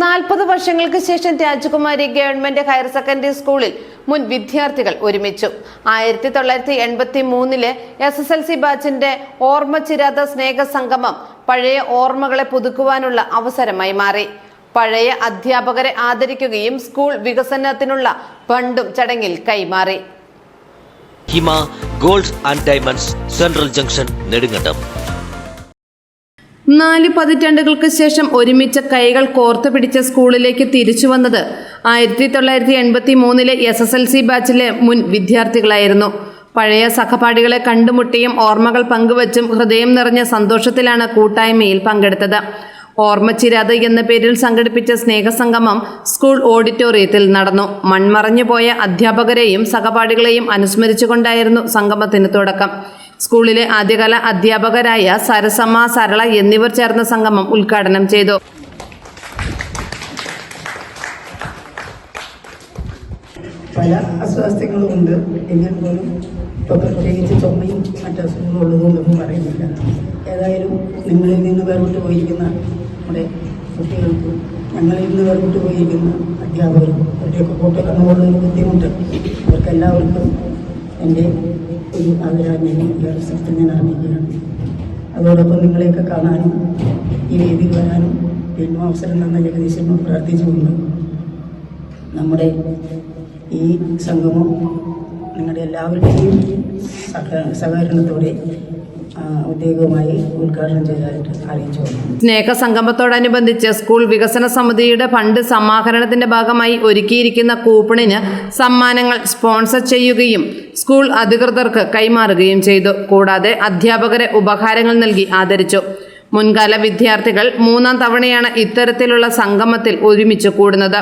നാൽപ്പത് വർഷങ്ങൾക്ക് ശേഷം രാജകുമാരി ഗവൺമെന്റ് ഹയർ സെക്കൻഡറി സ്കൂളിൽ മുൻ വിദ്യാർത്ഥികൾ ഒരുമിച്ചു. ആയിരത്തി തൊള്ളായിരത്തി എൺപത്തി മൂന്നിലെ എസ് എസ് എൽ സി ബാച്ചിന്റെ ഓർമ്മ ചിരാത സ്നേഹ സംഗമം പഴയ ഓർമ്മകളെ പുതുക്കുവാനുള്ള അവസരമായി മാറി. പഴയ അധ്യാപകരെ ആദരിക്കുകയും സ്കൂൾ വികസനത്തിനുള്ള ഫണ്ടും ചടങ്ങിൽ കൈമാറി. Hima gold and diamonds central junction Nedumkandam. നാല് പതിറ്റാണ്ടുകൾക്ക് ശേഷം ഒരുമിച്ച കൈകൾ കോർത്തു പിടിച്ച സ്കൂളിലേക്ക് തിരിച്ചു വന്നത് ആയിരത്തി തൊള്ളായിരത്തി എൺപത്തി മൂന്നിലെ എസ് എസ് എൽ സി ബാച്ചിലെ മുൻ വിദ്യാർത്ഥികളായിരുന്നു. പഴയ സഹപാഠികളെ കണ്ടുമുട്ടിയും ഓർമ്മകൾ പങ്കുവച്ചും ഹൃദയം നിറഞ്ഞ സന്തോഷത്തിലാണ് കൂട്ടായ്മയിൽ പങ്കെടുത്തത്. ഓർമ്മച്ചിരാത് എന്ന പേരിൽ സംഘടിപ്പിച്ച സ്നേഹസംഗമം സ്കൂൾ ഓഡിറ്റോറിയത്തിൽ നടന്നു. മൺമറഞ്ഞു പോയ അധ്യാപകരെയും സഹപാഠികളെയും അനുസ്മരിച്ചുകൊണ്ടായിരുന്നു സംഗമത്തിന് തുടക്കം. സ്കൂളിലെ ആദ്യകാല അധ്യാപകരായ സരസമ്മ സരള എന്നിവർ ചേർന്ന സംഗമം ഉദ്ഘാടനം ചെയ്തു. പല അസ്വാസ്ഥ്യങ്ങളും ഉണ്ട്. എങ്കിൽ പോലും ഇപ്പോൾ പ്രത്യേകിച്ച് ചുമയും മറ്റു അസുഖങ്ങളും ഉള്ളതുകൊണ്ടൊന്നും പറയുന്നില്ല. ഏതായാലും നിങ്ങളിൽ നിന്ന് വേർപെട്ട് പോയിരിക്കുന്ന നമ്മുടെ കുട്ടികൾക്കും ഞങ്ങളിൽ നിന്ന് വേർപെട്ട് പോയിരിക്കുന്ന അധ്യാപകർക്കും അവരുടെയൊക്കെ ഫോട്ടോ കണ്ടുകൊണ്ടുള്ള ബുദ്ധിമുട്ട്. അവർക്കെല്ലാവർക്കും എന്റെ ഒരു ആദരാജ്ഞയും ഏറെ സ്ഥലത്ത് ഞാൻ അറിയിക്കുകയാണ് അതോടൊപ്പം നിങ്ങളെയൊക്കെ കാണാനും ഈ വേദിയിൽ വരാനും വീണ്ടും അവസരം തന്ന ജഗദീശനോട് പ്രാർത്ഥിച്ചുകൊണ്ട് നമ്മുടെ ഈ സംഗമം നിങ്ങളുടെ എല്ലാവരുടെയും സഹ സഹകരണത്തോടെ ഔദ്യോഗികമായി ഉദ്ഘാടനം ചെയ്തതായിട്ട് അറിയിച്ചു. കൊള്ളുന്നു സ്നേഹസംഗമത്തോടനുബന്ധിച്ച് സ്കൂൾ വികസന സമിതിയുടെ ഫണ്ട് സമാഹരണത്തിന്റെ ഭാഗമായി ഒരുക്കിയിരിക്കുന്ന കൂപ്പണിന് സമ്മാനങ്ങൾ സ്പോൺസർ ചെയ്യുകയും സ്കൂൾ അധികൃതർക്ക് കൈമാറുകയും ചെയ്തു. കൂടാതെ അധ്യാപകരെ ഉപഹാരങ്ങൾ നൽകി ആദരിച്ചു. മുൻകാല വിദ്യാർത്ഥികൾ മൂന്നാം തവണയാണ് ഇത്തരത്തിലുള്ള സംഗമത്തിൽ ഒരുമിച്ച് കൂടുന്നത്.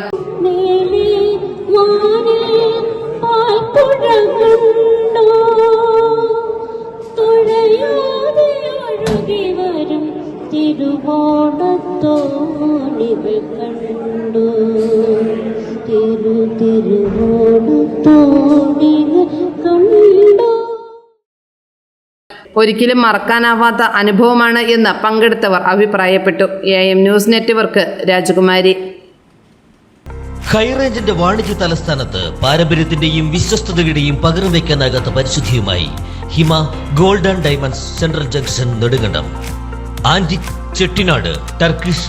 തിരുവോണത്തോണികൾ കണ്ടു തിരു തിരുവോണത്തോണികൾ കണ്ടു? ഒരിക്കലും മറക്കാനാവാത്ത അനുഭവമാണ് എന്ന് പങ്കെടുത്തവർ അഭിപ്രായപ്പെട്ടു. എ എം ന്യൂസ് നെറ്റ്വർക്ക് രാജകുമാരി. ഹൈറേഞ്ചിന്റെ വാണിജ്യ തലസ്ഥാനത്ത് പാരമ്പര്യത്തിന്റെയും വിശ്വസ്തതയുടെയും പകരം വയ്ക്കാനാകാത്ത പരിശുദ്ധിയുമായി Hima golden and diamonds central junction Nedumkandam. Antique Chettinad Turkish